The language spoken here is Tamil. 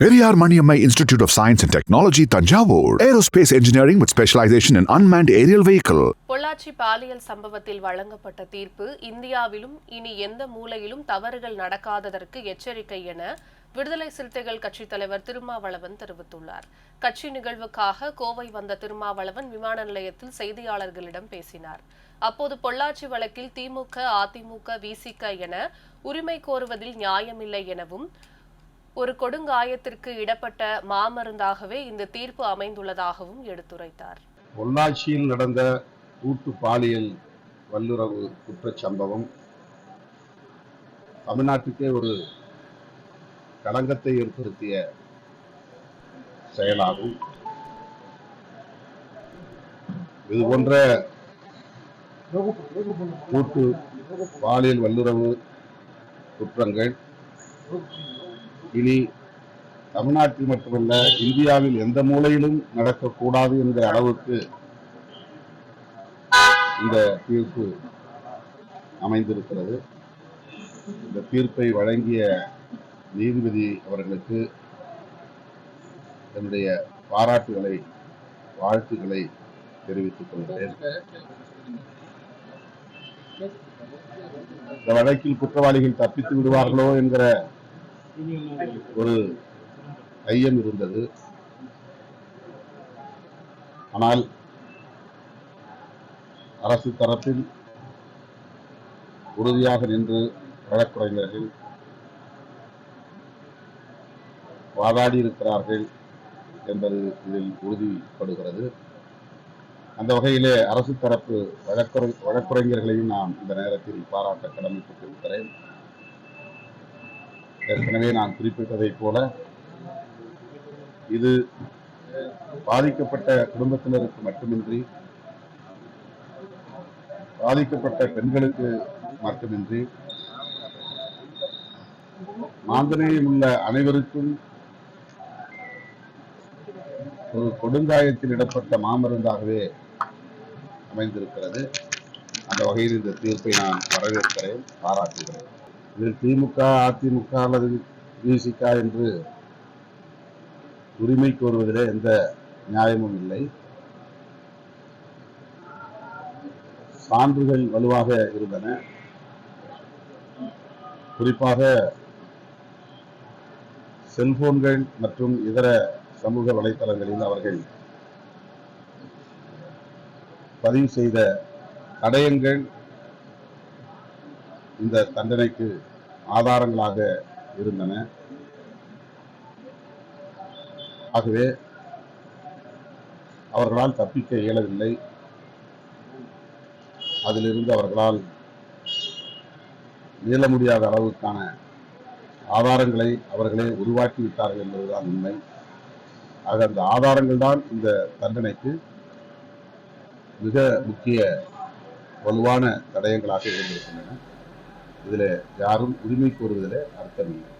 Periyar Maniammai institute of science and technology Thanjavur aerospace engineering with specialisation in unmanned aerial vehicle Pollachi பாலியல் சம்பவத்தில் வழங்கப்பட்ட தீர்ப்பு இந்தியாவிலும் இனி எந்த மூலையிலும் தவறுகள் நடக்காததற்கு எச்சரிக்கை என விடுதலை சிறுத்தைகள் கட்சித் தலைவர் திருமாவளவன் தெரிவித்துள்ளார். கட்சி நிகழ்வுக்காக கோவை வந்த திருமாவளவன் விமான நிலையத்தில் செய்தியாளர்களிடம் பேசினார். அப்போது பொள்ளாச்சி வழக்கில் திமுக அதிமுக விசிக என உரிமை கோருவதில் நியாயமில்லை எனவும் ஒரு கொடுங்காயத்திற்கு இடப்பட்ட மாமருந்தாகவே இந்த தீர்ப்பு அமைந்துள்ளதாகவும் எடுத்துரைத்தார். பொள்ளாச்சியில் நடந்த கூட்டு பாலியல் வல்லுறவு குற்றச்சம்பவம் தமிழ்நாட்டுக்கே ஒரு களங்கத்தை ஏற்படுத்திய செயலாகும். இது போன்ற கூட்டு பாலியல் வல்லுறவு குற்றங்கள் இனி தமிழ்நாட்டில் மட்டுமல்ல இந்தியாவில் எந்த மூலையிலும் நடக்கக்கூடாது என்கிற அளவுக்கு இந்த தீர்ப்பு அமைந்திருக்கிறது. இந்த தீர்ப்பை வழங்கிய நீதிபதி அவர்களுக்கு என்னுடைய பாராட்டுகளை வாழ்த்துக்களை தெரிவித்துக் கொள்கிறேன். இந்த வழக்கில் குற்றவாளிகள் தப்பித்து விடுவார்களோ என்கிற ஒரு ஐயம் இருந்தது. ஆனால் அரசு தரப்பில் உறுதியாக நின்று வழக்குரைஞர்கள் வாதாடி இருக்கிறார்கள் என்பது இதில் உறுதிப்படுகிறது. அந்த வகையிலே அரசு தரப்பு வழக்குரை வழக்குரைஞர்களையும் நான் இந்த நேரத்தில் பாராட்ட கடமைப்பட்டிருக்கிறேன். ஏற்கனவே நான் குறிப்பிட்டதைப் போல இது பாதிக்கப்பட்ட குடும்பத்தினருக்கு மட்டுமின்றி பாதிக்கப்பட்ட பெண்களுக்கு மட்டுமின்றி மாந்தனையில் உள்ள அனைவருக்கும் ஒரு கொடுங்காயத்தில் இடப்பட்ட மாமருந்தாகவே அமைந்திருக்கிறது. அந்த வகையில் இந்த தீர்ப்பை நான் வரவேற்கிறேன் பாராட்டுகிறேன். இதில் திமுக அதிமுக அல்லது விசிக என்று உரிமை கோருவதிலே எந்த நியாயமும் இல்லை. சான்றுகள் வலுவாக இருந்தன. குறிப்பாக செல்போன்கள் மற்றும் இதர சமூக வலைத்தளங்களில் அவர்கள் பதிவு செய்த தடயங்கள் இந்த தண்டனைக்கு ஆதாரங்களாக இருந்தன. ஆகவே அவர்களால் தப்பிக்க இயலவில்லை. அதிலிருந்து அவர்களால் மீள முடியாத அளவுக்கான ஆதாரங்களை அவர்களே உருவாக்கி விட்டார்கள் என்பதுதான் உண்மை. ஆக அந்த ஆதாரங்கள் தான் இந்த தண்டனைக்கு மிக முக்கிய வலுவான தடயங்களாக இருந்திருக்கின்றன. இதில் யாரும் உரிமை கோருவதில் அர்த்தமில்லை